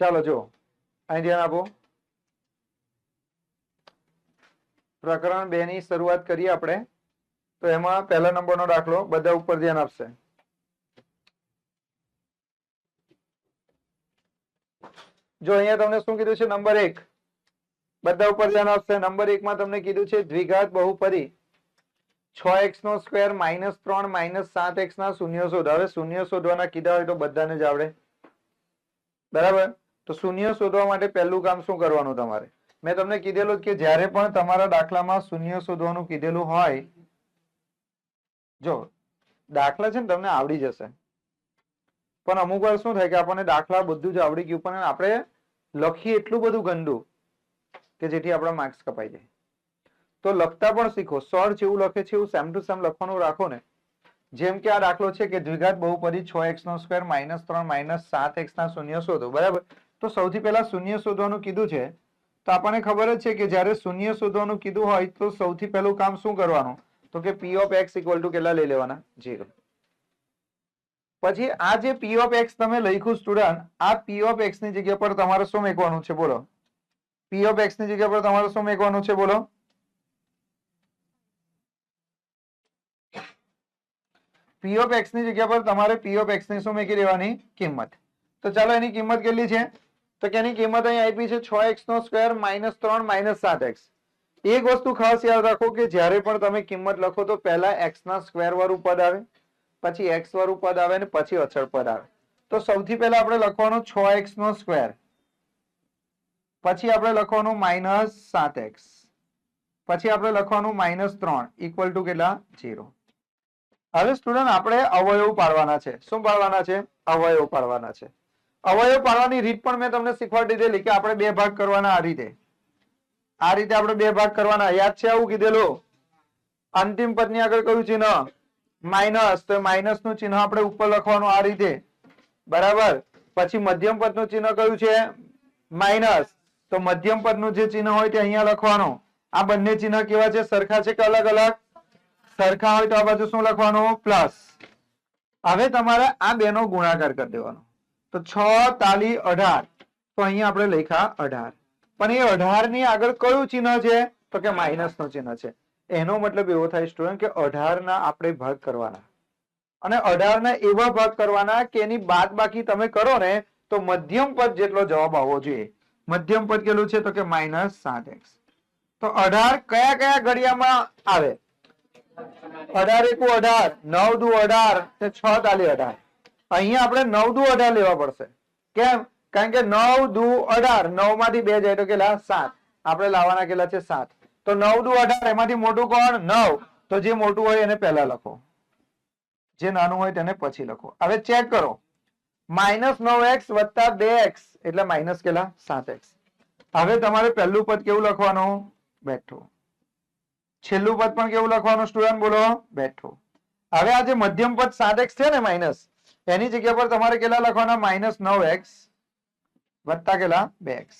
ચાલો જો અહીં ધ્યાન આપો. પ્રકરણ બે ની શરૂઆત કરીએ આપણે. તો એમાં પહેલા નંબરનો દાખલો બધા ઉપર ધ્યાન આપશે. જો અહીંયા તમને શું કીધું છે? નંબર એક. બધા ઉપર ધ્યાન આપશે. નંબર એક માં તમને કીધું છે દ્વિઘાત બહુપરી છ એક્સ નો સ્ક્વેર માઇનસ ત્રણ માઇનસ સાત એક્સ ના શૂન્ય શોધ. હવે શૂન્ય શોધવાના કીધા હોય તો બધાને જ આવડે. બરાબર? તો શૂન્ય શોધવા માટે પહેલું કામ શું કરવાનું તમારે? મેં તમને કીધેલું કે જ્યારે પણ તમારા દાખલામાં શૂન્ય શોધવાનું કીધેલું હોય, જો, દાખલા છે ને તમને આવડી જશે. પણ અમુક વાર શું થાય કે આપણને દાખલા બધું જ આવડી ગયું, પણ આપણે લખીએ એટલું બધું ગંદુ કે જેથી આપણા માર્ક્સ કપાઈ જાય. તો લખતા પણ શીખો. સર જેવું લખે છે એવું સેમ ટુ સેમ લખવાનું રાખો ને. જેમ કે આ દાખલો છે કે દ્વિઘાત બહુપદી છ એક્સ નો સ્ક્વેર માઇનસ ત્રણ માઇનસ સાત એક્સ ના શૂન્ય શોધો. બરાબર? તો સૌથી પહેલા શૂન્ય શોધવાનું કીધું છે. તો આપણને ખબર જ છે કે જ્યારે શૂન્ય શોધવાનું કીધું હોય તો સૌથી પહેલું કામ શું કરવાનું? તો કે p of x equal to કેટલા લઈ લેવાના? જીરો પછી આ જે પી ઓફ એક્સ તમે લખ્યું સ્ટુડન્ટ આ પી ઓફ એક્સની જગ્યા પર તમારે શું મેકવાનું છે? બોલો. પી ઓફ એક્સની જગ્યા પર તમારે શું મેકવાનું છે? બોલો. પી ઓફ એક્સની જગ્યા પર તમારે પી ઓફ એક્સની શું મેકી દેવાની? કિંમત. તો ચાલો એની કિંમત કેટલી છે? તો એની કિંમત અહીં આપી છે છ એક્સ નો સ્ક્વેર માઇનસ ત્રણ માઇનસ સાત એક્સ. એક વસ્તુ ખાસ યાદ રાખો કે જ્યારે પણ તમે કિંમત લખો તો પહેલા એક્સ ના સ્ક્વેર વાળું પદ આવે, પછી એક્સ વાળું પદ આવે અને પછી અચળ પદ આવે. તો સૌથી પહેલા આપણે લખવાનું છ એક્સ નો સ્ક્વેર. પછી આપણે લખવાનું માઇનસ સાત એક્સ. પછી આપણે લખવાનું માઇનસ ત્રણ ઇક્વલ ટુ કેટલા? જીરો હવે સ્ટુડન્ટ આપણે અવયવ પાડવાના છે. શું પાડવાના છે? અવયવ પાડવાના છે. અવયવ પાડવાની રીત પણ મેં તમને શીખવાડી દીધેલી કે આપણે બે ભાગ કરવાના આ રીતે. આ રીતે આપણે બે ભાગ કરવાના. યાદ છે આવું કીધેલું? અંતિમ પદની આગળ કયું ચિહ્ન? માઇનસ. તો માઇનસનું ચિહ્ન આપણે ઉપર લખવાનું આ રીતે. બરાબર? પછી મધ્યમ પદનું ચિહ્ન કયું છે? માઇનસ. તો મધ્યમ પદનું જે ચિહ્ન હોય તે અહીંયા લખવાનું. આ બંને ચિહ્ન કેવા છે? સરખા છે કે અલગ અલગ? સરખા હોય તો આ બાજુ શું લખવાનું? પ્લસ. હવે તમારે આ બે નો ગુણાકાર કરી દેવાનો. તો છ, તાલી, અઢાર. તો અહીંયા આપણે લખ્યા અઢાર. પણ એ અઢારની આગળ કયું ચિહ્ન છે? તો કે માઇનસનું ચિહ્ન છે. એનો મતલબ એવો થાય સ્ટુડન્ટ કે અઢાર ના આપણે ભાગ કરવાના. અને અઢાર ના એવા ભાગ કરવાના કે એની બાદ બાકી તમે કરો ને, તો મધ્યમ પદ જેટલો જવાબ આવવો જોઈએ. મધ્યમ પદ કેટલું છે? તો કે માઇનસ સાત એક્સ. તો અઢાર કયા કયા ઘડિયામાં આવે? અઢાર એકુ અઢાર, નવ દુ અઢાર છ તાલી અઢાર. અહીંયા આપણે નવ દુ અઢાર લેવા પડશે. કેમ? કારણ કે નવ દુ અઢાર નવમાંથી બે જાય તો કેટલા? સાત. આપણે લાવવાના કેટલા છે? સાત. તો નવ દુ અઢાર, એમાંથી મોટું કોણ? નવ. તો જે મોટું હોય એને પહેલા લખો. જે નાનું હોય તેને પછી લખો. હવે ચેક કરો. માઇનસ નવ એક્સ વત્તા બે એક્સ, એટલે માઇનસ કેટલા? સાત એક્સ. હવે તમારે પહેલું પદ કેવું લખવાનું? બેઠું. છેલ્લું પદ પણ કેવું લખવાનું? સ્ટુડન્ટ, બોલો. બેઠું. હવે આ જે મધ્યમ પદ સાત એક્સ છે ને માઇનસ એની જગ્યા પર તમારે કેટલા લખવાના? માઇનસ નવ એક્સ વત્તા કેટલા? બે એક્સ.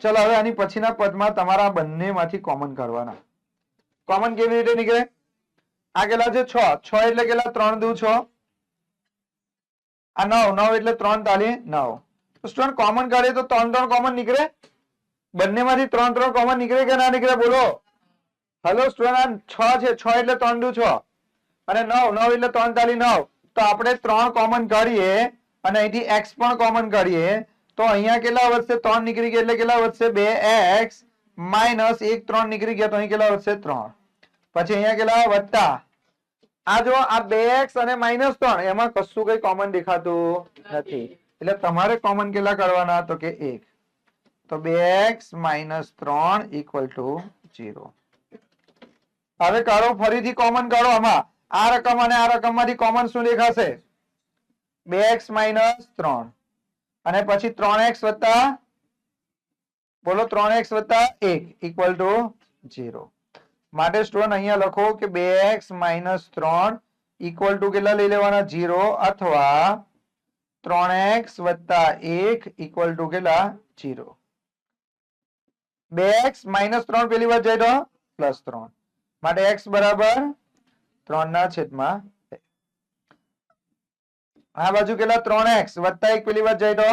ચલો, હવે આની પછીના પદમાં તમારા બંનેમાંથી કોમન કરવાના કોમન કેવી રીતે નીકળે? આ કેટલા છે? છ. છ એટલે કેટલા? ત્રણ દુ છ. આ નવ. નવ એટલે ત્રણ તાલી નવ. સ્ટુડન્ટ કોમન કાઢીએ તો ત્રણ ત્રણ કોમન નીકળે? બંનેમાંથી ત્રણ ત્રણ કોમન નીકળે કે ના નીકળે? બોલો. હલો સ્ટુડન્ટ આ છ છે. છ એટલે ત્રણ દુ છ. અને નવ નવ એટલે ત્રણ તાલી નવ. તો આપણે ત્રણ કોમન કાઢીએ અને અહીંથી એક્સ પણ કોમન કાઢીએ. તો અહીંયા કેટલા વધશે? ત્રણ નીકળી ગયા એટલે કેટલા વધશે? બે એક્સ માઇનસ એક ત્રણ નીકળી ગયા તો અહીં કેટલા વધશે? ત્રણ. પછી અહીંયા કેટલા વત્તા. આ જો આ બે એક્સ અને માઇનસ ત્રણ. એમાં કશું કઈ કોમન દેખાતું નથી. એટલે તમારે કોમન કેટલા કરવાના? તો કે એક. તો બે એક્સ માઇનસ ત્રણ ઇક્વલ ટુ જીરો હવે કાઢો, ફરીથી કોમન કાઢો આમાં. આ રકમ અને આ રકમમાંથી કોમન શું દેખાશે? બે એક્સ માઇનસ ત્રણ. અને પછી ત્રણ એક્સ વત્તા, બોલો ત્રણ એક્સ વત્તા એક ઇક્વલ ટુ જીરો માટે સ્ટુડન્ટ અહીંયા લખો કે બે એક્સ માઇનસ ત્રણ ઇક્વલ ટુ કેટલા લઈ લેવાના? જીરો અથવા ત્રણ એક્સ વત્તા એક ઇક્વલ ટુ કેટલા? જીરો બે એક્સ માઇનસ ત્રણ પેલી વાત જાય તો પ્લસ ત્રણ. માટે એક્સ બરાબર ત્રણ ના છેદમાં આ બાજુ કેટલા? ત્રણ એક્સ. વત્તા એક પેલી વાત જાય તો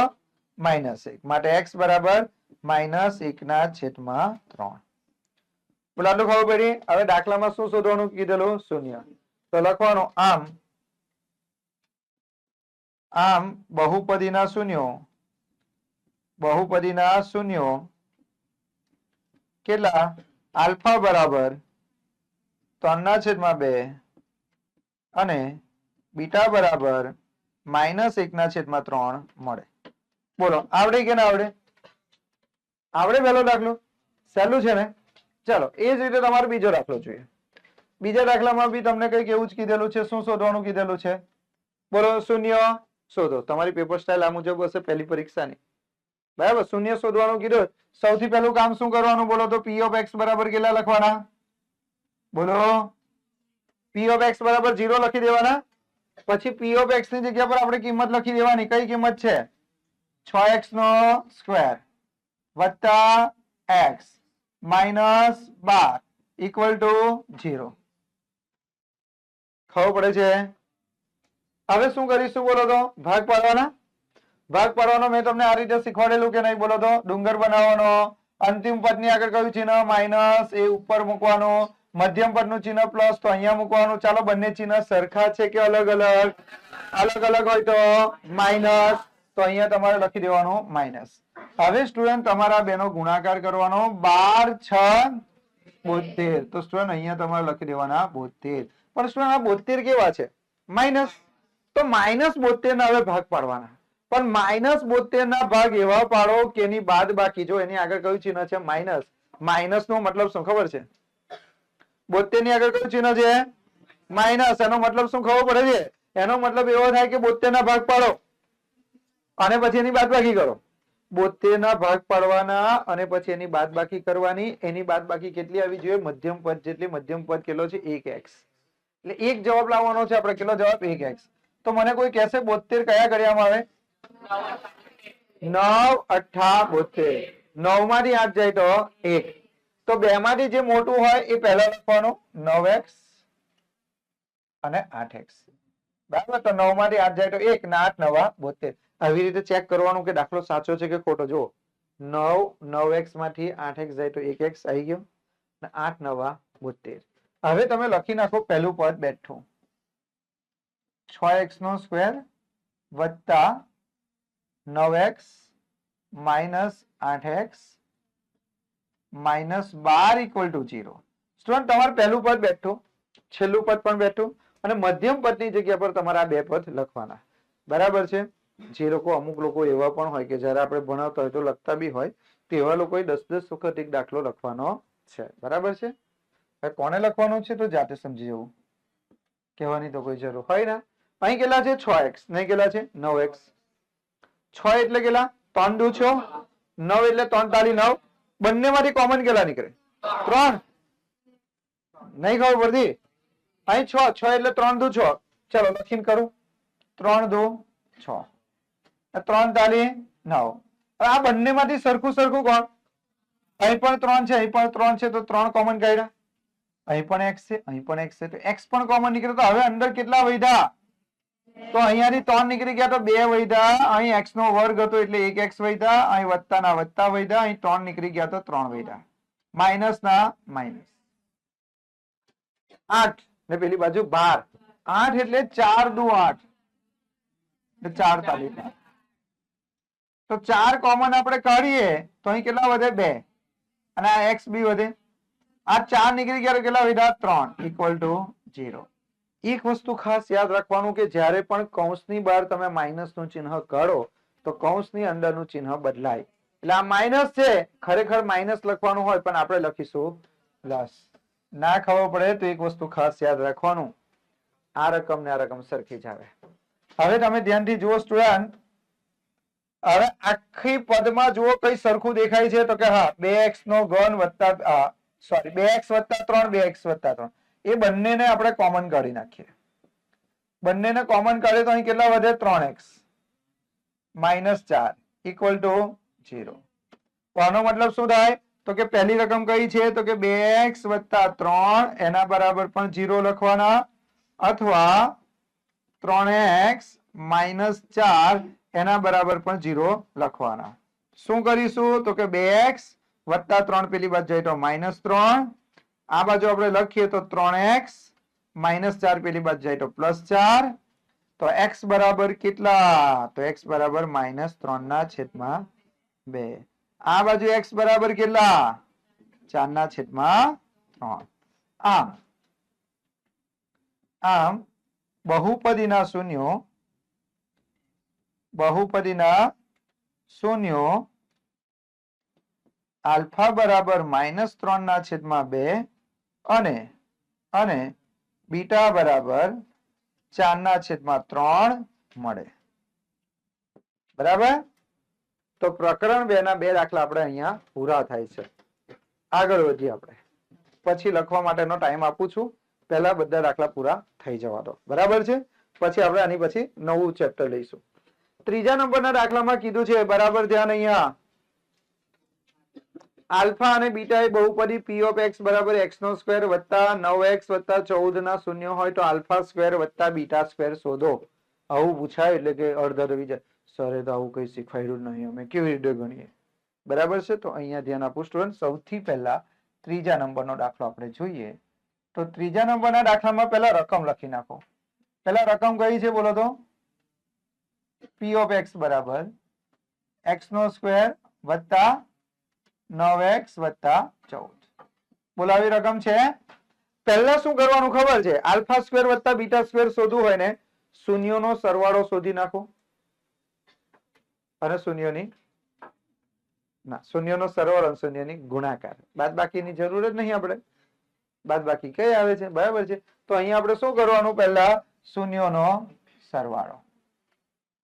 માઇનસ એક. માટે એક્સ બરાબર માઇનસ એક ના છેદમાં ત્રણ. બોલો, આટલું ખબર પડી? હવે દાખલામાં શું શોધવાનું કીધેલું? શૂન્ય. તો લખવાનું આમ. આમ બહુપદીના શૂન્યો. બહુપદીના શૂન્યો. કેટલા? આલ્ફા બરાબર ત્રણના છેદમાં બે. અને બીટા બરાબર માઇનસ એકના છેદમાં ત્રણ મળે. બોલો, આવડે કે ના આવડે? આવડે પહેલો દાખલો? સહેલું છે ને? ચાલો, એ જ રીતે તમારે બીજો દાખલો જોઈએ. બીજા દાખલામાં બી તમને કંઈક એવું જ કીધેલું છે, શું શોધવાનું કીધેલું છે? બોલો, શૂન્ય શોધો. તમારી પેપર સ્ટાઇલ આ મુજબ હશે, પહેલી પરીક્ષાની. બરાબર? શૂન્ય શોધવાનું કીધું. સૌથી પહેલું કામ શું કરવાનું? બોલો તો પી ઓફ એક્સ બરાબર કેટલા લખવાના? બોલો. પી લખી દેવાના. પછી પી ઓફ એક્સની જગ્યા પર આપણે કિંમત લખી દેવાની. કઈ કિંમત છે? છ એક્સ નો સ્ક્વેર વત્તા એક્સ માઇનસ બાર ઇક્વલ ટુ જીરો ખબર પડે છે? હવે શું કરીશું બોલો તો? ભાગ પાડવાના? ભાગ પાડવાનો મેં તમને આ રીતે શીખવાડેલું કે નહીં બોલો તો? ડુંગર બનાવવાનો. અંતિમ પદની આગળ કયું ચિહ્ન? માઇનસ એ ઉપર મૂકવાનું. મધ્યમ પદનું ચિહ્ન પ્લસ તો અહીંયા મૂકવાનું. ચાલો બંને ચિહ્ન સરખા છે કે અલગ અલગ? અલગ અલગ હોય તો માઇનસ તો અહીંયા તમારે લખી દેવાનું માઇનસ હવે સ્ટુડન્ટ તમારા બેનો ગુણાકાર કરવાનો બાર, છ, બોતેર. તો સ્ટુડન્ટ અહીંયા તમારે લખી દેવાના બોતેર. પણ સ્ટુડન્ટ આ બોતેર કેવા છે? માઇનસ તો માઇનસ બોતેર ના હવે ભાગ પાડવાના. પણ માઇનસ બોતેર ના ભાગ એવા પાડો કે એની બાદ બાકી. જો એની આગળ કયું ચિહ્ન છે? માઇનસ માઇનસ નો મતલબ શું ખબર છે? બોતેરની આગળ કયું ચિહ્ન છે? માઇનસ એનો મતલબ શું ખબર પડે છે? એનો મતલબ એવો થાય કે બોતેર ના ભાગ પાડો અને પછી એની બાદ બાકી કરો. બોતેર ના ભાગ પાડવાના અને પછી એની બાદ બાકી કરવાની. એની બાદ બાકી કેટલી આવી જોઈએ? મધ્યમ પદ જેટલી મધ્યમ પદ કેટલો છે? એક એક્સ. એટલે એક જવાબ લાવવાનો છે આપણે. કેટલો જવાબ? એક એક્સ. તો મને કોઈ કહેશે બોતેર કયા કર્યામાં આવે? નવ અઠા બોતેર. નવમાંથી આઠ જાય તો એક. તો બે માંથી જે મોટું હોય એ પહેલા લખવાનું નવ એક્સ અને આઠ એક્સ. બરાબર? તો નવમાંથી આઠ જાય તો એક, ને આઠ, નવા બોતેર. આવી રીતે ચેક કરવાનું કે દાખલો સાચો છે કે ખોટો? જુઓ. નવ નવ એક્સમાંથી આઠ એક્સ જાય તો એક એક્સ આવી ગયો. ને આઠ, નવા, બોતેર. હવે તમે લખી નાખો પહેલું પદ બેઠું. છ એક્સ નો સ્ક્વેર વત્તા નવ એક્સ માઇનસ આઠ એક્સ માઇનસ બાર ઇક્વલ ટુ જીરો સ્ટુડન્ટ તમારે પહેલું પદ બેઠું, છેલ્લું પદ પણ બેઠું, અને મધ્યમ પદની જગ્યા પર તમારે આ બે પદ લખવાના. બરાબર છે? જે લોકો અમુક લોકો એવા પણ હોય કે જ્યારે આપણે ભણાવતા હોય તો લખતા બી હોય તેવા લોકોએ દસ દસ વખત એક દાખલો લખવાનો છે. બરાબર છે? હવે કોને લખવાનો છે તો જાતે સમજી જવું. કહેવાની તો કોઈ જરૂર હોય ને. અહીં કેટલા છે? છ એક્સ નહીં કેટલા છે? નવ એક્સ છ એટલે કેટલા? ત્રણ દુ છો. નવ એટલે ત્રણ તાલી નવ. બંને માંથી કોમન કેટલા નીકળે ત્રણ નહીં ખબર પડતી અહીં છ છ એટલે ત્રણ દુ છ ચલો લખીને કરું ત્રણ દુ છ આ ત્રણ તાલી નવ હવે આ બંને માંથી સરખું સરખું કોણ અહીં પણ ત્રણ છે અહીં પણ ત્રણ છે તો ત્રણ કોમન કાઢ્યા અહીં પણ એક્સ છે અહીં પણ એક્સ છે તો એક્સ પણ કોમન નીકળે તો હવે અંદર કેટલા વધ્યા તો અહીંયાથી ત્રણ નીકળી ગયા તો બે વધ્યા અહીં એક્સ નો વર્ગ હતો એટલે એક એક્સ વધ્યા અહીં વત્તા ના વત્તા વધ્યા અહીં ત્રણ નીકળી ગયા તો ત્રણ વધ્યા માઇનસ ના માઇનસ આઠ. ને પેલી બાજુ બાર. આઠ એટલે ચાર દુ આઠ. એટલે ચાર તારીખ તો ચાર કોમન આપણે કાઢીએ તો અહીં કેટલા વધે? બે. અને આ એક્સ બી વધે. આ ચાર નીકળી ગયા તો કેટલા વધ્યા ત્રણ. ઇક્વલ ટુ ઝીરો એક વસ્તુ ખાસ યાદ રાખવાનું કે જ્યારે પણ કૌંસની બહાર તમે માઇનસનું ચિહ્ન કરો, તો કૌંસની અંદરનું ચિહ્ન બદલાય. એટલે આ માઇનસ છે, ખરેખર માઇનસ લખવાનું હોય, પણ આપણે લખીશું પ્લસ ના ખબર પડે તો એક વસ્તુ ખાસ યાદ રાખવાનું. આ રકમ ને આ રકમ સરખી જ આવે. હવે તમે ધ્યાનથી જુઓ, સ્ટુડન્ટ. હવે આખી પદમાં જુઓ કઈ સરખું દેખાય છે તો કે હા, બે એક્સ નો ઘન વત્તા સોરી બે એક્સ વત્તા ત્રણ, બે એક્સ વત્તા ત્રણ. એ બંનેને આપણે કોમન કાઢી નાખીએ. બંનેને કોમન કાઢીએ તો અહીં કેટલા વધે? ત્રણ એક્સ. માઇનસ ચાર. Equal to zero. આનો મતલબ શું થાય? તો કે પહેલી રકમ કઈ છે? તો કે બે એક્સ વત્તા ત્રણ, એના બરાબર પણ ઝીરો લખવાના. અથવા ત્રણ એક્સ માઇનસ ચાર, એના બરાબર પણ જીરો લખવાના. શું કરીશું? તો કે બે એક્સ વત્તા ત્રણ પેલી બાજુ જાય તો માઇનસ ત્રણ. આ બાજુ આપણે લખીએ તો ત્રણ એક્સ માઇનસ ચાર પેલી બાજુ જાય તો પ્લસ ચાર. તો એક્સ બરાબર કેટલા? તો એક્સ બરાબર માઇનસ ત્રણ ના છેદમાં બે. આ બાજુ એક્સ બરાબર કેટલા? ચાર ના છેદમાં ત્રણ. આમ આમ બહુપદીના શૂન્યો બહુપદીના શૂન્યો આલ્ફા બરાબર માઇનસ ત્રણ ના છેદમાં બે અને અને બીટા બરાબર ચાર ના છેદમાં ત્રણ મળે. બરાબર? તો પ્રકરણ બે ના બે દાખલા આપણે અહીંયા પૂરા થાય છે. આગળ વધીએ આપણે. પછી લખવા માટેનો ટાઈમ આપું છું. પહેલા બધા દાખલા પૂરા થઈ જવા દો. બરાબર છે? પછી આપણે આની પછી નવું ચેપ્ટર લઈશું. ત્રીજા નંબરના દાખલામાં કીધું છે, બરાબર ધ્યાન અહીંયા. આલ્ફા અને બીટા એ બહુપદી પી ઓફ એક્સ બરાબર એક્સ નો સ્ક્વેર વત્તા નવ એક્સ વત્તા ચૌદ ના શૂન્ય હોય તો આલ્ફા સ્ક્વેર વત્તા બીટા સ્ક્વેર શોધો. આવું પૂછાય એટલે કે અડધા રવિ જાય. સરે તો આવું કઈ શીખવાડ્યું નહીં. અમે કેવી રીતે ગણીએ? બરાબર છે? તો અહીંયા ધ્યાન આપું સ્ટુડન્ટ સૌથી પહેલા ત્રીજા નંબરનો દાખલો આપણે જોઈએ. તો ત્રીજા નંબરના દાખલામાં પહેલા રકમ લખી નાખો. પહેલા રકમ કઈ છે બોલો તો? પી ઓફ એક્સ બરાબર. એક્સ નો સ્ક્વેર વત્તા નવ એક્સ વત્તા ચૌદ. બોલાવી રકમ છે. પહેલા શું કરવાનું ખબર છે? આલ્ફા સ્ક્વેર વત્તા બીટા સ્ક્વેર શોધવું હોય ને, શૂન્યોનો સરવાળો શોધી નાખો. અને શૂન્યોની, ના, શૂન્યનો સરવાળો શૂન્યની ગુણાકાર. બાદ બાકીની જરૂર જ નહીં આપણે. બાદ બાકી કઈ આવે છે? બરાબર છે. તો અહીંયા આપણે શું કરવાનું પહેલા? શૂન્યોનો સરવાળો.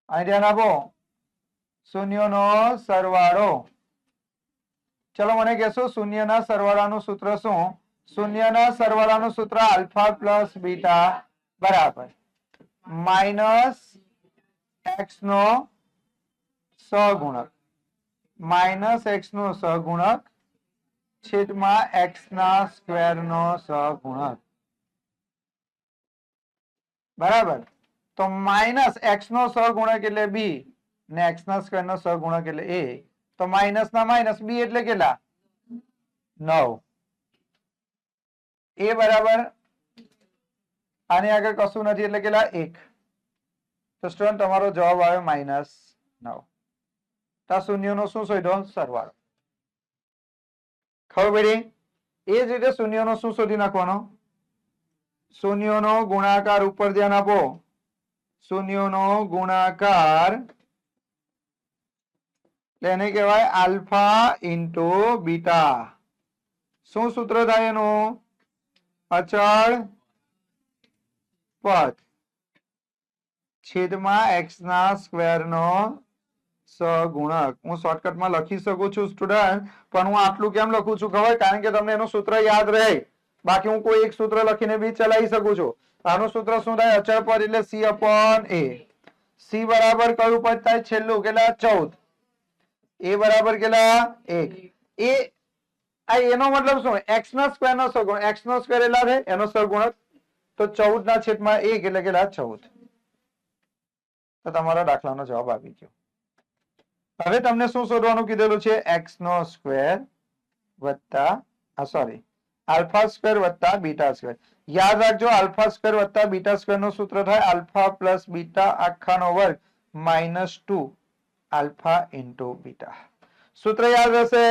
અહીં ધ્યાન આપો. શૂન્યોનો સરવાળો. ચલો મને કહેશો શૂન્યના સરવાળાનું સૂત્ર શું શૂન્યના સરવાળાનું સૂત્ર આલ્ફા પ્લસ બીટા બરાબર માઇનસ એક્સ નો સહગુણક માઇનસ એક્સ નો સહગુણક છેદમાં એક્સ ના સ્ક્વેર નો સહગુણક બરાબર તો માઇનસ એક્સ નો સહગુણક એટલે બી ને એક્સ ના સ્ક્વેર નો સહગુણક એટલે એ તો માઇનસ ના માઇનસ બી એટલે કેટલા? નવ. એ બરાબર આની આગળ કશું નથી એટલે કેટલા? એક. તો સ્ટુડન્ટ તમારો જવાબ આવે માઇનસ નવ. તો આ શૂન્યનો શું શોધ્યો? સરવાળો. ખબર પડી? એ જ રીતે શૂન્યનો શું શોધી નાખવાનો? શૂન્યનો ગુણાકાર ઉપર ધ્યાન આપો. શૂન્યનો ગુણાકાર એટલે એને કહેવાય આલ્ફા ઇન્ટુ બીટા. શું સૂત્ર થાય એનું? અચળ પદ. છેદમાં એક્સ ના સ્ક્વેર નો સગુણક. હું શોર્ટકટમાં લખી શકું છું, સ્ટુડન્ટ, પણ હું આટલું કેમ લખું છું ખબર? કારણ કે તમને એનું સૂત્ર યાદ રહે. બાકી હું કોઈ એક સૂત્ર લખીને બી ચલાવી શકું છું. આનું સૂત્ર શું થાય? અચળ પદ એટલે સી અપોન એ સી બરાબર કયું પદ થાય? છેલ્લું, કેટલા? ચૌદ. એ બરાબર કેટલા એક એ આ એનો મતલબ શું એક્સ ના સ્ક્વેર નો સગુણ એક્સ નો સ્ક્વેર એટલા થાય એનો સગુણક તો ચૌદ ના છેદમાં એક એટલે કેટલા ચૌદ તો તમારા દાખલાનો જવાબ આવી ગયો હવે તમને શું શોધવાનું કીધેલું છે એક્સ નો સ્ક્વેર વત્તા આ સોરી આલ્ફા સ્ક્વેર વત્તા બીટા સ્ક્વેર યાદ રાખજો આલ્ફા સ્ક્વેર વત્તા બીટા સ્ક્વેરનું સૂત્ર થાય આલ્ફા પ્લસ બીટા આખાનો વર્ગ minus two alpha into beta સૂત્ર યાદ હશે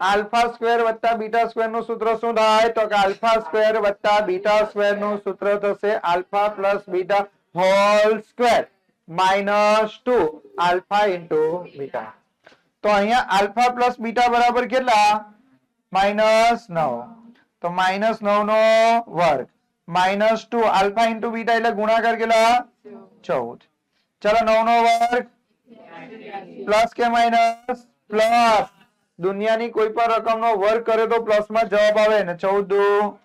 આલ્ફા સ્ક્વેર વત્તા બીટા સ્ક્વેરનું સૂત્ર શું થાય તો કે આલ્ફા સ્ક્વેર વત્તા બીટા સ્ક્વેરનું સૂત્ર થશે alpha plus beta whole square minus two alpha into beta તો અહીંયા આલ્ફા પ્લસ બીટા બરાબર કેટલા માઇનસ નવ તો માઇનસ નવ નો વર્ગ minus two alpha into beta એટલે ગુણાકાર કેટલા ચૌદ ચલો નવ નો વર્ગ પ્લસ કે માઇનસ પ્લસ દુનિયાની કોઈ પણ રકમ નો વર્ગ કરે તો પ્લસમાં જવાબ આવે ને ચૌદ,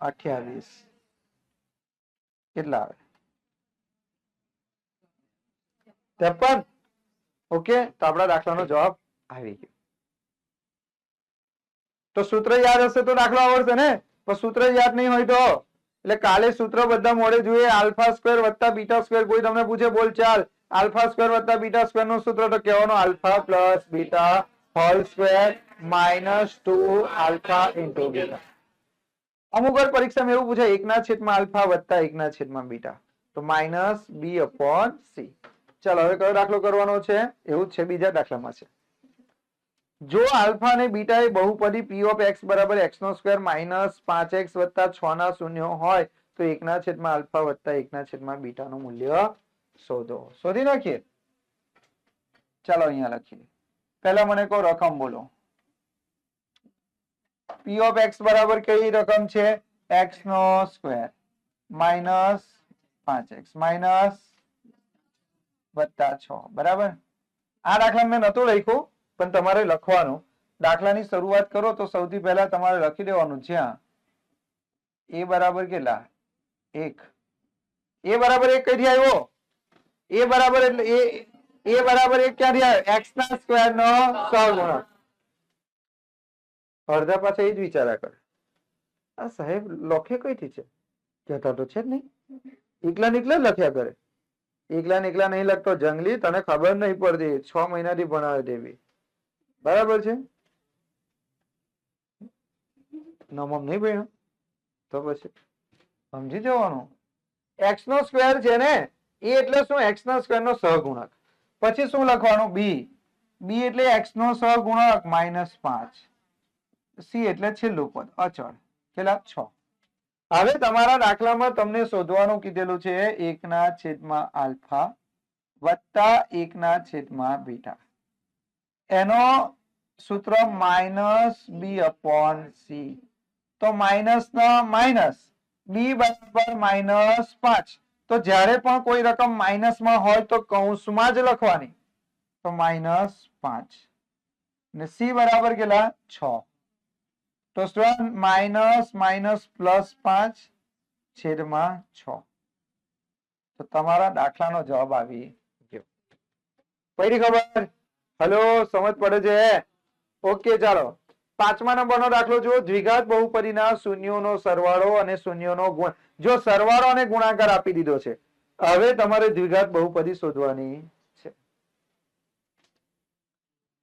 અઠ્યાવીસ. કેટલા આવે? ત્રેપન. ઓકે તો આપણા દાખલાનો જવાબ આવી ગયો. તો સૂત્ર યાદ હશે તો દાખલો આવડશે ને? પણ સૂત્ર યાદ નહીં હોય તો? એટલે કાલે સૂત્ર બધા મોડે જોઈએ. આલ્ફા સ્ક્વેર વત્તા બીટા સ્ક્વેર. કોઈ તમને પૂછે બોલ ચાલ. આલ્ફા સ્ક્વેર વત્તા બીટા સ્ક્વેરનું સૂત્ર તો કહેવાનું alpha plus beta whole square minus two alpha into beta. અમુક વાર પરીક્ષામાં એવું પૂછાય, એકના છેદમાં આલ્ફા વત્તા એકના છેદમાં બીટા. તો માઇનસ બી અપોન સી. ચાલો, હવે કયો દાખલો કરવાનો છે? એવું છે, બીજા દાખલામાં છે. જો આલ્ફા અને બીટા એ બહુપદી પી ઓફ એક્સ બરાબર એક્સ નો સ્ક્વેર માઇનસ પાંચ એક્સ વત્તા છ ના શૂન્ય હોય, તો એકના છેદમાં આલ્ફા વત્તા એકના છેદમાં બીટા નું મૂલ્ય શોધો. શોધી નાખીએ. ચાલો અહીંયા લખીએ. પહેલા મને કહો રકમ બોલો. પી ઓફ એક્સ બરાબર કઈ રકમ છે? એક્સ નો સ્ક્વેર માઇનસ પાંચ એક્સ માઇનસ વત્તા છ. બરાબર? આ દાખલા મેં નતું લખ્યું, પણ તમારે લખવાનું. દાખલાની શરૂઆત કરો તો સૌથી પહેલા તમારે લખી દેવાનું જ્યાં. એ બરાબર કેટલા? એક. એ બરાબર એક કઈથી આવ્યો? બરાબર એટલે એ એ બરાબર એ ક્યાંથી આવે એક્સ ના સ્ક્વેર નો સહગુણક અડધા પાછા એ જ વિચાર્યા કરે. આ સાહેબ, લખે કઈથી છે? કહેતા તો છે જ નહીં. એકલા ને એકલા લખ્યા કરે. એકલા ને નહીં લખતો. જંગલી, તને ખબર નહીં પડતી. છ મહિનાથી ભણાવે દેવી બરાબર છે? નમમ નહીં ભણ્યો? તો પછી સમજી જવાનું. એક્સ નો સ્ક્વેર છે ને? એટલે શું? એક્સ ના સ્ક્વેર નો સહગુણક. પછી શું લખવાનું? બી બી એટલે એક્સ નો સહગુણક માઇનસ પાંચ. સી એટલે છેલ્લું પદ. અચળ. કેટલા છ. હવે તમારા દાખલામાં તમને શોધવાનું કીધેલું છે એકના છેદમાં આલ્ફા વત્તા એકના છેદમાં બીટા. એનો સૂત્ર માઇનસ બી અપોન સી તો માઇનસ ના માઇનસ બી બરાબર માઇનસ પાંચ. તો જ્યારે પણ કોઈ રકમ માઇનસમાં હોય તો કૌંસમાં જ લખવાની. તો માઇનસ પાંચ. ને સી બરાબર કેટલા? છ. તો સ્ટુડન્ટ માઇનસ માઇનસ પ્લસ પાંચ છેદમાં છ. તો તમારા દાખલાનો જવાબ આવી ગયો. પડી ખબર? હલો, સમજ પડે છે? ઓકે, ચાલો. પાંચમા નંબરનો દાખલો જુઓ. દ્વિઘાત બહુપદીના શૂન્યોનો સરવાળો અને શૂન્યોનો ગુણ. જો સરવાળો અને ગુણાકાર આપી દીધો છે, હવે તમારે દ્વિઘાત બહુપદી શોધવાની છે.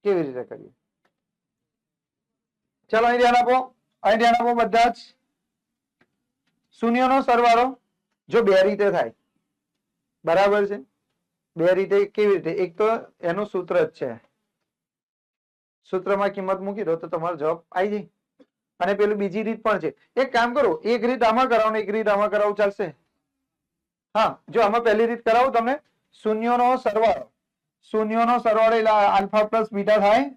કેવી રીતે કરીએ? ચાલો અહીં ધ્યાન આપો. અહીં ધ્યાન આપો બધા જ. શૂન્યનો સરવાળો, જો બે રીતે થાય. બરાબર છે? બે રીતે કેવી રીતે? એક તો એનું સૂત્ર જ છે. સૂત્રમાં કિંમત મૂકી દો તો તમારો જવાબ આવી જાય. અને પેલું બીજી રીત પણ છે. એક કામ કરો, એક રીત આમાં કરાવો એક રીત આમાં કરાવું ચાલશે. હા, જો આમાં પહેલી રીત કરાવું તમને. શૂન્યનો સરવાળો. શૂન્યનો સરવાળો એટલે આલ્ફા પ્લસ બીટા થાય.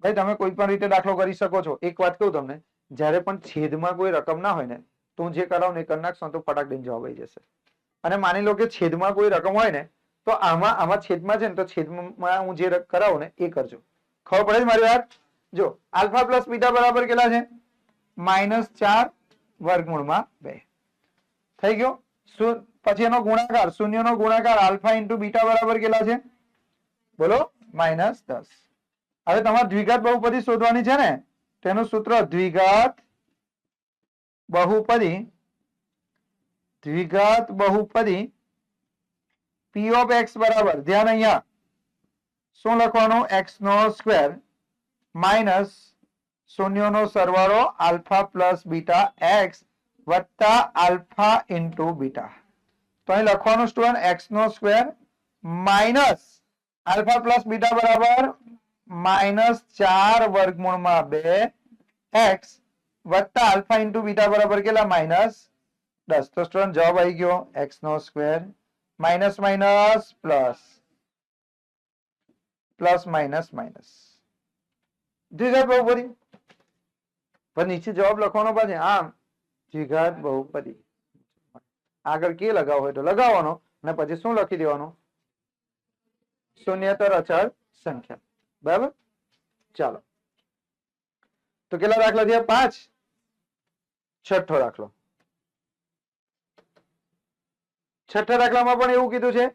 ભાઈ, તમે કોઈ પણ રીતે દાખલો કરી શકો છો. એક વાત કહું તમને. જ્યારે પણ છેદમાં કોઈ રકમ ના હોય ને, તો હું જે કરાવું ને એ કરી નાખશો તો ફટાક દઈને જવાબ આવી જશે. અને માની લો કે છેદમાં કોઈ રકમ હોય ને, તો આમાં આમાં છેદમાં છે ને, તો છેદમાં હું જે કરાવું ને, એ કરજો. ખબર પડે છે મારી વાત જો આલ્ફા પ્લસ બીટા બરાબર કેટલા છે માઇનસ ચાર વર્ગમૂળમાં બે થઈ ગયો શૂ- પછી એનો ગુણાકાર શૂન્યનો ગુણાકાર આલ્ફા ઇન્ટુ બીટા બરાબર કેટલા છે બોલો માઇનસ દસ હવે તમારે દ્વિઘાત બહુપદી શોધવાની છે ને? તેનું સૂત્ર દ્વિઘાત બહુપદી દ્વિઘાત બહુપદી પી ઓફ એક્સ બરાબર, ધ્યાન અહીંયા શું લખવાનું? એક્સ નો સ્ક્વેર માઇનસ શૂન્યનો સરવાળો આલ્ફા પ્લસ બીટા એક્સ વત્તા આલ્ફા ઇન્ટુ બીટા. તો અહીં લખવાનું સ્ટુડન્ટ એક્સ નો square minus alpha plus beta બરાબર માઇનસ ચાર વર્ગમૂળમાં બે એક્સ વત્તા આલ્ફા ઇન્ટુ બીટા બરાબર કેટલા? માઇનસ દસ. તો સ્ટુડન્ટ જવાબ આવી ગયો. એક્સ નો square minus minus plus plus minus minus દ્વિઘાત બહુપદી પણ નીચે જવાબ લખવાનો પાછે આમ દ્વિઘાત બહુપદી આગળ કે લગાવો હોય તો લગાવવાનો અને પછી શું લખી દેવાનું શૂન્યતર અચળ સંખ્યા બરાબર ચાલો તો કેટલા દાખલા થયા પાંચ છઠ્ઠો દાખલો છઠ્ઠા દાખલામાં પણ એવું કીધું છે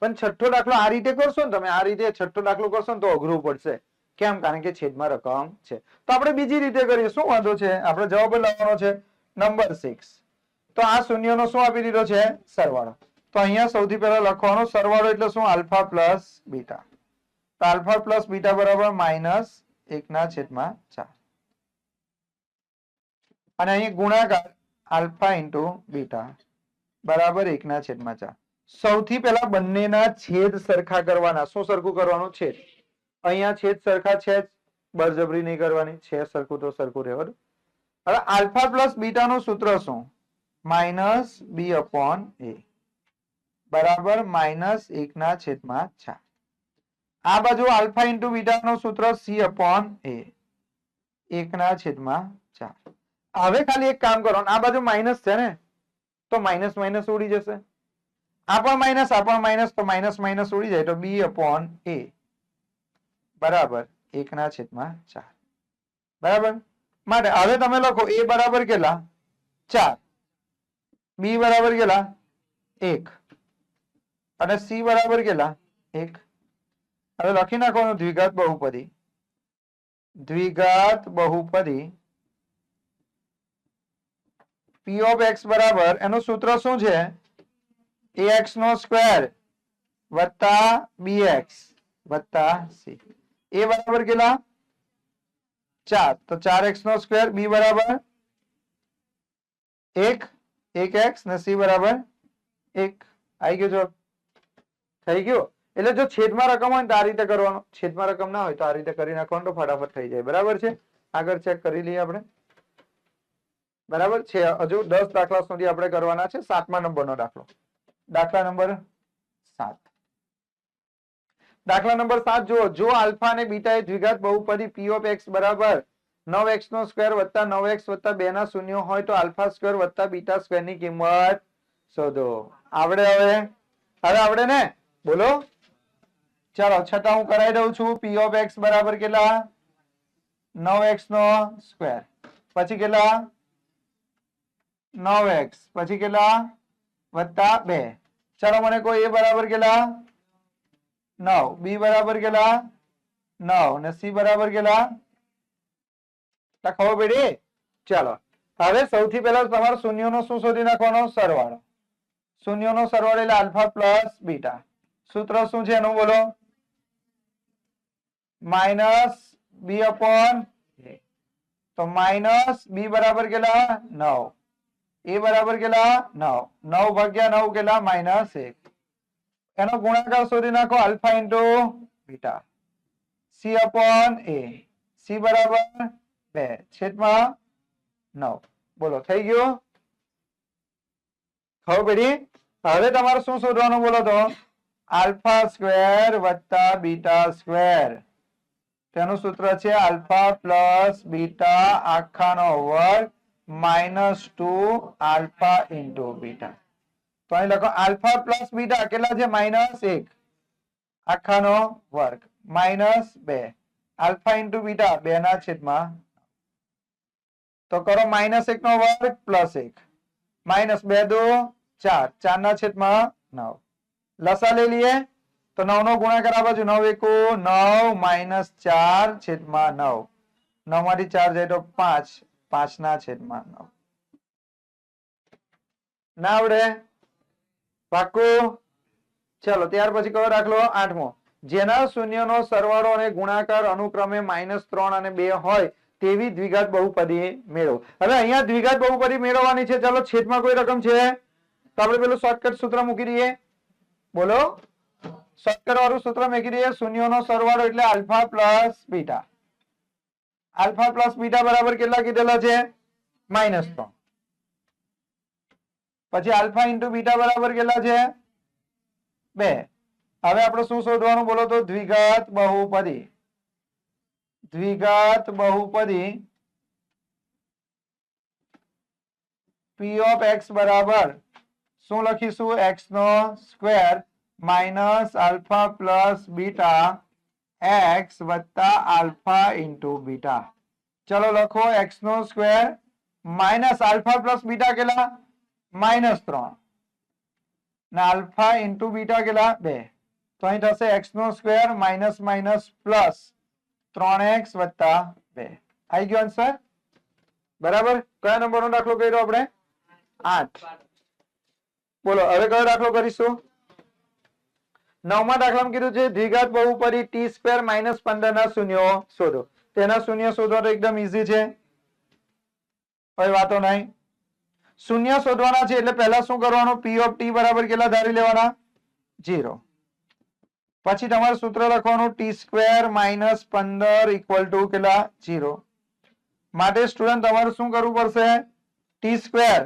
પણ છઠ્ઠો દાખલો આ રીતે કરશો ને તમે આ રીતે છઠ્ઠો દાખલો કરશો ને તો અઘરું પડશે. કેમ? કારણ કે છેદમાં રકમ છે. તો આપણે બીજી રીતે કરીએ. શું વાંધો છે? આપણે જવાબ જ લાવવાનો છે નંબર સિક્સ તો આ શૂન્યનો શું આપી દીધો છે? સરવાળો. તો અહીંયા સૌથી પહેલા લખવાનો સરવાળો એટલે શું? Alpha plus beta. તો આલ્ફા પ્લસ બીટા બરાબર માઇનસ એકના છેદમાં ચાર. અને અહીં ગુણાકાર આલ્ફા ઇન્ટુ બીટા બરાબર એકના છેદમાં ચાર. સૌથી પહેલા બંનેના છેદ સરખા કરવાના. શું સરખું કરવાનું? છેદ. અહીંયા છેદ સરખા છે જ. બળજબરી નહીં કરવાની. છે સરખું તો સરખું રહેવાનું હવે આલ્ફા પ્લસ બીટા નું સૂત્ર શું? Minus b upon a. બરાબર? માઇનસ એકના છેદમાં ચાર. આ બાજુ આલ્ફા ઇન્ટુ બીટા નું સૂત્ર સી અપોન એ. એક ના છેદમાં ચાર. હવે ખાલી એક કામ કરો. આ બાજુ માઇનસ છે ને? તો માઇનસ માઇનસ ઉડી જશે. આ પણ માઇનસ આ પણ માઇનસ તો માઇનસ માઇનસ ઉડી જાય તો બી અપોન એ બરાબર. એકના છેદમાં ચાર. બરાબર? માટે હવે તમે લખો એ બરાબર કેટલા? ચાર. બી બરાબર કેટલા? એક. અને સી બરાબર કેટલા? એક. હવે લખી નાખવાનું દ્વિઘાત બહુપદી. દ્વિઘાત બહુપદી પી ઓફ એક્સ બરાબર, એનું સૂત્ર શું છે? એ એક્સ નો સ્ક્વેર વત્તા બી એક્સ વત્તા સી એ બરાબર કેટલા? ચાર. તો ચાર એક્સ નો સ્ક્વેર બી બરાબર એક એક એક્સ ને સી બરાબર એક. આવી ગયો જવાબ? થઈ ગયો? એટલે જો છેદમાં રકમ હોય તો આ રીતે કરવાનો. છેદમાં રકમ ના હોય તો આ રીતે કરી નાખવાનું તો ફટાફટ થઈ જાય. બરાબર છે? આગળ ચેક કરી લઈએ આપણે. બરાબર છે? હજુ દસ દાખલા સુધી આપણે કરવાના છે. સાતમા નંબરનો દાખલો. દાખલા નંબર સાત. દાખલા નંબર સાત જુઓ, જો આલ્ફા અને બીટા એ દ્વિઘાત બહુપદી પી ઓફ એક્સ બરાબર નવ એક્સ નો સ્ક્વેર વત્તા નવ એક્સ વત્તા બે ના શૂન્ય હોય તો આલ્ફા સ્ક્વેર વત્તા બીટા સ્ક્વેરની કિંમત શોધો. આવડે હવે? હવે આવડે ને? બોલો. ચાલો, છતાં હું કરાવી દઉં છું. પી ઓફ એક્સ બરાબર કેટલા? નવ એક્સ નો સ્ક્વેર. પછી કેટલા? નવ એક્સ. પછી કેટલા? વત્તા બે. ચાલો મને કોઈ એ બરાબર કેટલા? નવ. બી બરાબર કેટલા? નવ. ને સી બરાબર કેટલા? લખો બેડી ચાલો. હવે સૌથી પહેલા તમારો શૂન્યનો શું શોધી નાખવાનો? સરવાળો. શૂન્યનો સરવાળો એટલે આલ્ફા પ્લસ બીટા. સૂત્ર શું છે એનું બોલો? માઇનસ બી અપોન તો માઇનસ બી બરાબર કેટલા? નવ. એ બરાબર કેટલા? નવ. નવ ભાગ્યા નવ કેટલા? માઇનસ એક. એનો ગુણાકાર શોધી નાખો alpha into beta. C upon a c બરાબર બે. છેદમાં નવ. બોલો, થઈ ગયો? ખબર પડી? હવે તમારે શું શોધવાનું બોલો તો? આલ્ફા સ્ક્વેર વત્તા બીટા સ્ક્વેર. તેનું સૂત્ર છે આલ્ફા પ્લસ બીટા આખાનો વર્ગ minus two alpha into beta તો અહીં લખો આલ્ફા પ્લસ બીટા કેટલા છે માઇનસ એક આખાનો વર્ગ માઇનસ બે આલ્ફા ઇન્ટુ બીટા બે ના છેદમાં તો કરો માઇનસ એક નો વર્ગ પ્લસ એક માઇનસ બે દો ચાર ચાર ના છેદમાં નવ લસા લઈ લઈએ તો નવ નો ગુણાકાર આ બાજુ નવ એકુ નવ માઇનસ ચાર છેદમાં નવ નવમાંથી ચાર જાય તો પાંચ પાંચ ના છેદમાં નવ. ના આવડે? પાકું ચલો, ત્યાર પછી કયો દાખલો? આઠમો. જેના શૂન્યનો સરવાળો અને ગુણાકાર અનુક્રમે માઇનસ ત્રણ અને બે હોય તેવી દ્વિઘાત બહુપદી મેળવો. હવે અહીંયા દ્વિઘાત બહુપદી મેળવવાની છે. ચલો, છેદમાં કોઈ રકમ છે? તો આપણે પેલું શોર્ટકટ સૂત્ર મૂકી દઈએ. બોલો? શોર્ટકટ વાળું સૂત્ર મૂકી દઈએ. શૂન્યનો સરવાળો એટલે alpha plus beta. Alpha plus beta બરાબર કેટલા કીધેલા છે? માઇનસ ત્રણ. પછી આલ્ફા ઇન્ટુ બીટા બરાબર કેટલા છે? બે. હવે આપણે શું શોધવાનું? બોલો તો દ્વિઘાત બહુપદી. દ્વિઘાત બહુપદી પી ઓફ એક્સ બરાબર શું લખીશું? એક્સ નો square minus alpha plus beta x વત્તા આલ્ફા ઇન્ટુ બીટા ચલો લખો એક્સ નો square minus alpha plus beta કેટલા માઇનસ ત્રણ ને આલ્ફા ઇન્ટુ બીટા કેટલા બે તો અહીં થશે એક્સ નો સ્ક્વેર માઇનસ માઇનસ પ્લસ ત્રણ એક્સ વત્તા બે આવી ગયો આન્સર બરાબર કયા નંબરનો દાખલો કર્યો આપણે આઠ બોલો હવે કયો દાખલો કરીશું નવમા દાખલામાં કીધું છે, દ્વિઘાત બહુપદી ટી સ્ક્વેર માઇનસ પંદર ના શૂન્યો શોધો. તેના શૂન્ય શોધવા તો એકદમ ઈઝી છે. કોઈ વાતો નહીં. શૂન્ય શોધવાના છે, એટલે પહેલા શું કરવાનું? પી ઓફ ટી બરાબર કેટલા ધારી લેવાના? જીરો પછી તમારે સૂત્ર લખવાનું ટી સ્ક્વેર માઇનસ પંદર ઇક્વલ ટુ કેટલા? જીરો માટે સ્ટુડન્ટ તમારે શું કરવું પડશે? ટી સ્ક્વેર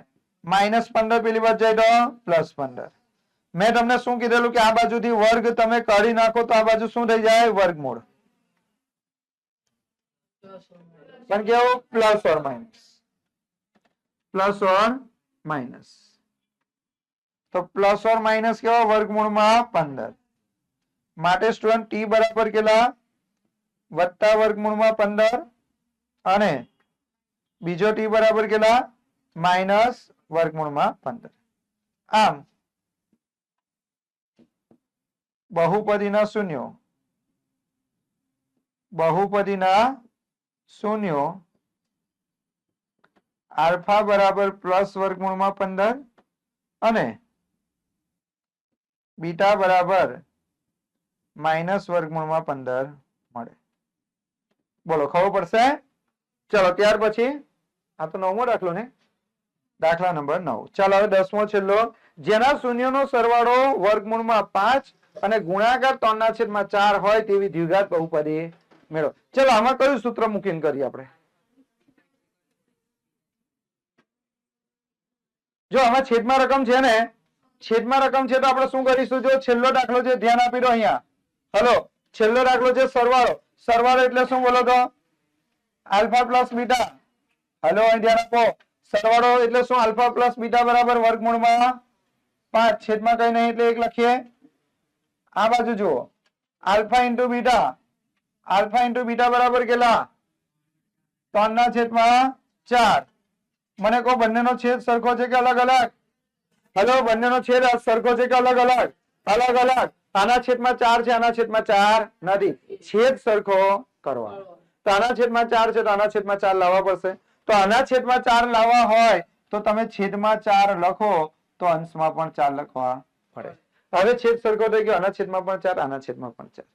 માઇનસ પંદર પેલી બાજુ જાય તો પ્લસ પંદર. મેં તમને શું કીધેલું કે આ બાજુથી વર્ગ તમે કાઢી નાખો તો આ બાજુ શું થઈ જાય? વર્ગમૂળ. પણ કેવું? Plus or minus. Plus or minus. તો પ્લસ ઓર માઇનસ કેવા? વર્ગમૂળમાં પંદર. માટે સ્ટુડન્ટ ટી બરાબર કેટલા? વત્તા વર્ગમૂળમાં પંદર. અને બીજો ટી બરાબર કેટલા? માઇનસ વર્ગમૂળમાં પંદર. આમ બહુપદીના શૂન્યો. બહુપદીના શૂન્યો. આલ્ફા બરાબર પ્લસ વર્ગમૂળમાં પંદર અને બીટા બરાબર માઇનસ વર્ગમૂળમાં પંદર મળે. બોલો, ખબર પડશે? ચલો, ત્યાર પછી આ તો નવમો દાખલો ને? દાખલા નંબર નવ. ચાલો, હવે દસમો છેલ્લો. જેના શૂન્યનો સરવાળો વર્ગમૂળમાં પાંચ અને ગુણાકાર ત્રણના છેદમાં ચાર હોય તેવી દ્વિઘાત બહુપદી મેળવો. ચલો, આમાં કયું સૂત્ર મૂકીને કરીએ આપણે? જો આમાં છેદમાં રકમ છે ને, છેદમાં રકમ છે તો આપણે શું કરીશું? જો છેલ્લો દાખલો છે ધ્યાન આપી દો અહીંયા. હલો, છેલ્લો દાખલો છે સરવાળો. સરવાળો એટલે શું બોલો તો? Alpha plus beta. હલો, અહીં ધ્યાન આપો. સરવાળો એટલે શું? આલ્ફા પ્લસ બીટા બરાબર વર્ગમૂળમાં પાંચ. છેદમાં કઈ નહીં એટલે એક લખીએ. આ બાજુ જુઓ. Alpha into beta. Alpha into beta બરાબર કેટલા? ત્રણ ના છેદમાં ચાર. મને કહો, બંનેનો છેદ સરખો છે કે અલગ અલગ? હલો બંનેનો છેદ સરખો છે કે અલગ અલગ? અલગ અલગ. આના છેદમાં ચાર છે, આના છેદમાં ચાર નથી. છેદ સરખો કરવા તો આના છેદમાં ચાર છે, તો આના છેદમાં ચાર લાવવા પડશે. તો આના છેદમાં ચાર લાવવા હોય, તો તમે છેદમાં ચાર લખો, તો અંશમાં પણ ચાર લખવા પડે. હવે છેદ સરખો થઈ ગયો. આના છેદમાં પણ ચાર, આના છેદમાં પણ ચાર.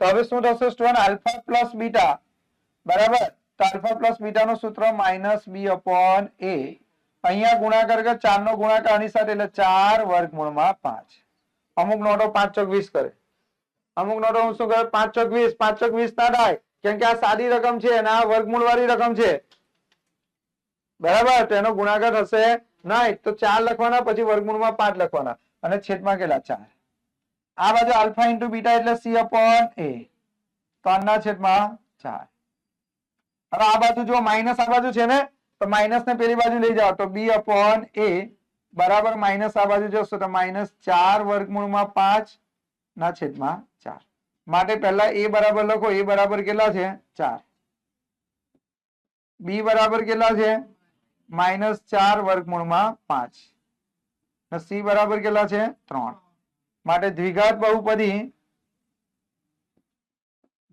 તો હવે શું થશે? Student alpha plus beta. બરાબર? તો આલ્ફા પ્લસ બીટા નું સૂત્ર માઇનસ બી અપોન એ. અહીંયા ગુણાકાર કરે ચાર નો ગુણાકાર આની સાથે, એટલે ચાર વર્ગમૂળમાં પાંચ. અમુક નોટો પાંચ ચોક વીસ કરે. અમુક નોટો હું શું કરે? પાંચ ચોક વીસ, પાંચ ચોક વીસ ના થાય. કેમ કે આ સાદી રકમ છે અને આ વર્ગમૂળ વાળી રકમ છે. બરાબર? તો એનો ગુણાકાર થશે નહીં. તો ચાર લખવાના, પછી વર્ગમૂળમાં પાંચ લખવાના. અને છેદમાં કેટલા ચાર. આ બાજુ આલ્ફા ઇન્ટુ બીટા એટલે સી અપોન એ. ત્રણના છેદમાં ચાર. હવે આ બાજુ જો માઇનસ આ બાજુ છે ને, તો માઇનસ ને પેલી બાજુ લઈ જાઓ. તો બી અપોન એ બરાબર માઇનસ આ બાજુ જશો તો માઇનસ ચાર વર્ગમૂળમાં પાંચ ના છેદમાં ચાર. માટે પહેલા એ બરાબર લખો, એ બરાબર કેટલા છે? ચાર. બી બરાબર કેટલા છે? માઇનસ ચાર વર્ગમૂળમાં પાંચ. સી બરાબર કેટલા છે ત્રણ માટે દ્વિઘાત બહુપદી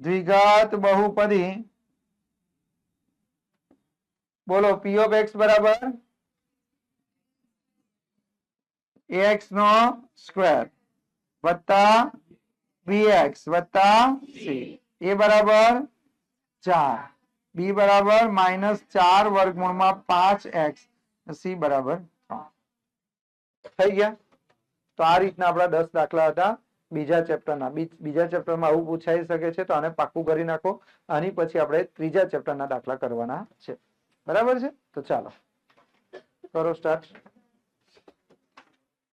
દ્વિઘાત બહુપદી બોલો પી ઓફ એક્સ બરાબર એક્સ નો સ્ક્વેર વત્તા બી એક્સ વત્તા સી એ બરાબર ચાર બી બરાબર માઇનસ ચાર વર્ગમૂળમાં પાંચ એક્સ સી બરાબર ત્રણ થઈ ગયા. તો આ રીતના આપણા દસ દાખલા હતા. બીજા ચેપ્ટરના બીજા ચેપ્ટરમાં આવું પૂછાઈ શકે છે, તો આને પાક્કું કરી નાખો. આની પછી આપણે ત્રીજા ચેપ્ટરના દાખલા કરવાના છે. બરાબર છે? તો ચાલો. કરો સ્ટાર્ટ